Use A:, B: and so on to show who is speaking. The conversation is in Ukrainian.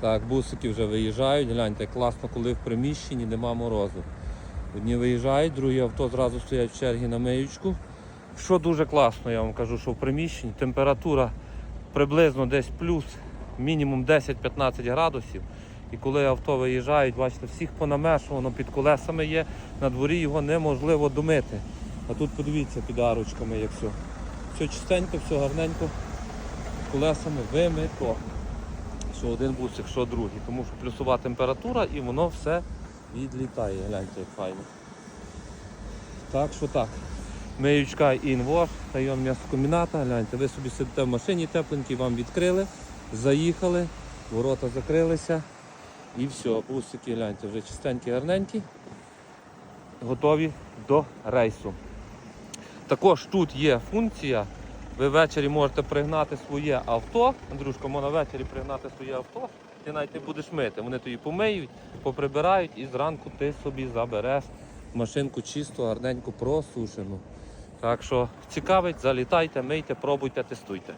A: Так, бусики вже виїжджають. Гляньте, класно, коли в приміщенні нема морозу. Одні виїжджають, другі авто зразу стоять в чергі на миючку. Що дуже класно, я вам кажу, що в приміщенні температура приблизно десь плюс мінімум 10-15 градусів. І коли авто виїжджають, бачите, всіх понамешувано під колесами є, на дворі його неможливо домити. А тут подивіться під арочками, як все. Все чистенько, все гарненько, колесами вимито. Що один бусик, що другий. Тому що плюсова температура і воно все відлітає. Гляньте, як файно. Так що так. Миючка інвош, район м'ясокомбіната. Гляньте, ви собі сидите в машині тепленькій, вам відкрили, заїхали, ворота закрилися. І все, бусики, гляньте, вже чистенькі, гарненькі, готові до рейсу. Також тут є функція. Ви ввечері можете пригнати своє авто. Андрюшко, можна ввечері пригнати своє авто, ти навіть не будеш мити. Вони тобі помиють, поприбирають і зранку ти собі забереш машинку чисту, гарненьку, просушену. Так що цікавить, залітайте, мийте, пробуйте, тестуйте.